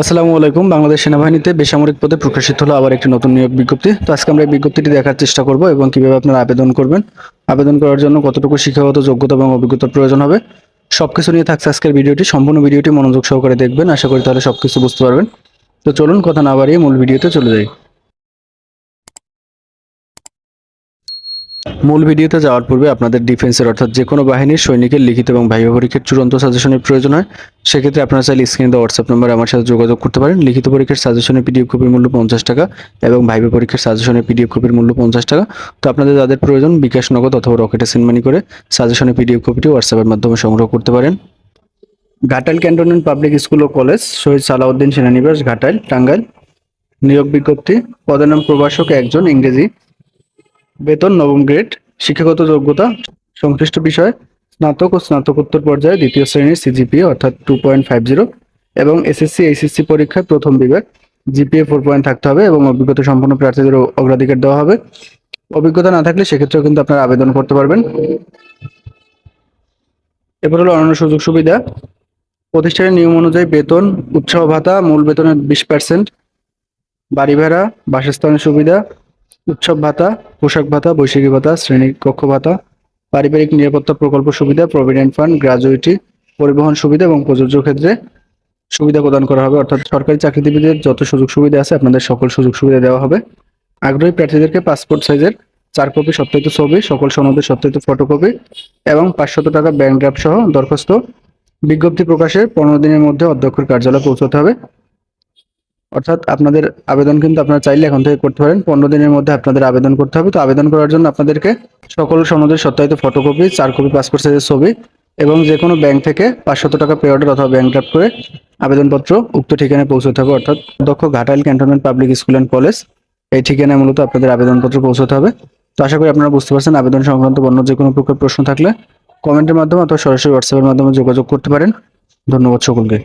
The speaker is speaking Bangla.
আসসালামু আলাইকুম। বাংলাদেশ সেনাবাহিনীতে বেসামরিক পদে প্রকাশিত হলো আবার একটি নতুন নিয়োগ বিজ্ঞপ্তি। তো আজকে আমরা এই বিজ্ঞপ্তিটি দেখার চেষ্টা করব এবং কীভাবে আপনারা আবেদন করবেন। আবেদন করার জন্য কতটুকু শিক্ষাগত যোগ্যতা এবং অভিজ্ঞতার প্রয়োজন হবে সব কিছু নিয়ে থাকছে আজকের ভিডিওটি। সম্পূর্ণ ভিডিওটি মনোযোগ সহকারে দেখবেন। আশা করি তাহলে সব কিছু বুঝতে পারবেন। তো চলুন, কথা না বাড়িয়ে মূল ভিডিওতে চলে যাই। মূল ভিডিওতে যাওয়ার পূর্বে আপনাদের ডিফেন্সের অর্থাৎ যে কোনো বাহিনীর সৈনিকের লিখিত এবং ভাইবা পরীক্ষার চূড়ান্ত সাজেশনের প্রয়োজন হয়। সেক্ষেত্রে আপনারা চাইলে স্ক্রিনে দেওয়া হোয়াটসঅ্যাপ নম্বরে আমার সাথে যোগাযোগ করতে পারেন। লিখিত পরীক্ষার সাজেশনের পিডিএফ কপির মূল্য পঞ্চাশ টাকা এবং ভাইবা পরীক্ষার সাজেশনের পিডিএফ কপির মূল্য পঞ্চাশ টাকা। তো আপনাদের যাদের প্রয়োজন বিকাশ নগদ অথবা রকেটে সেন্ডমানি করে সাজেশনের পিডিএফ কপিটি হোয়াটসঅ্যাপের মাধ্যমে সংগ্রহ করতে পারেন। ঘাটাইল ক্যান্টনমেন্ট পাবলিক স্কুল ও কলেজ, শহীদ সালাউদ্দিন সেনানিবাস ঘাটাইল টাঙ্গাইল। নিয়োগ বিজ্ঞপ্তি। পদের নাম প্রভাষক একজন ইংরেজি। বেতন, নবম গ্রেড শিক্ষাগত যোগ্যতা, সংশ্লিষ্ট বিষয়, স্নাতক ও স্নাতকোত্তর পর্যায়ে দ্বিতীয় শ্রেণির সিজিপিএ অর্থাৎ টু পয়েন্ট ফাইভ জিরো এবং এসএসসি এইচএসসি পরীক্ষায় প্রথম বিভাগ জিপিএ ফোর পয়েন্ট থাকতে হবে এবং অভিজ্ঞতা সম্পন্ন প্রার্থীদের অগ্রাধিকার দেওয়া হবে। অভিজ্ঞতা না থাকলে সেক্ষেত্রেও কিন্তু আপনারা আবেদন করতে পারবেন। এরপর হলো অন্যান্য সুযোগ সুবিধা। প্রতিষ্ঠানের নিয়ম অনুযায়ী বেতন, উৎসাহ ভাতা, মূল বেতনের বিশ পার্সেন্ট বাড়ি ভাড়া, বাসস্থানের সুবিধা উৎসব ভাতা, পোশাক ভাতা, বৈশাখী ভাতা, শ্রেণি কক্ষ ভাতা, পারিবারিক নিরাপত্তা প্রকল্প সুবিধা, প্রভিডেন্ট ফান্ড গ্রাজুয়েটি পরিবহন সুবিধা এবং প্রযোজ্য ক্ষেত্রে সুবিধা প্রদান করা হবে। অর্থাৎ সরকারি চাকরিজীবীদের যত সুযোগ সুবিধা আছে, আপনাদের সকল সুযোগ সুবিধা দেওয়া হবে। আগ্রহী প্রার্থীদেরকে পাসপোর্ট সাইজের চার কপি সত্যায়িত ছবি, সকল সনদের সত্যায়িত ফটোকপি এবং পাঁচশত টাকা ব্যাংক ড্রাফট সহ দরখাস্ত। বিজ্ঞপ্তি প্রকাশের পনেরো দিনের মধ্যে অধ্যক্ষের কার্যালয়ে পৌঁছতে হবে। অর্থাৎ আপনাদের আবেদন কিন্তু আপনারা চাইলে এখন থেকে করতে পারেন। পনেরো দিনের মধ্যে আপনাদের আবেদন করতে হবে। তো আবেদন করার জন্য আপনাদেরকে সকল সনদের সত্যায়িত ফটোকপি চার কপি পাসপোর্ট সাইজের ছবি এবং যে কোনো ব্যাংক থেকে পাঁচশত টাকা পে অর্ডার অথবা ব্যাংক ড্রাফট করে আবেদনপত্র উক্ত ঠিকানায় পৌঁছতে হবে। অর্থাৎ দক্ষ Ghatail cantonment public school and college এই ঠিকানায় মূলত আপনাদের আবেদনপত্র পৌঁছতে হবে। তো আশা করি আপনারা বুঝতে পারছেন, আবেদন সংক্রান্ত অন্য যে কোনো প্রকার প্রশ্ন থাকলে কমেন্টের মাধ্যমে অথবা সরাসরি হোয়াটসঅ্যাপের মাধ্যমে যোগাযোগ করতে পারেন। ধন্যবাদ সকলকে।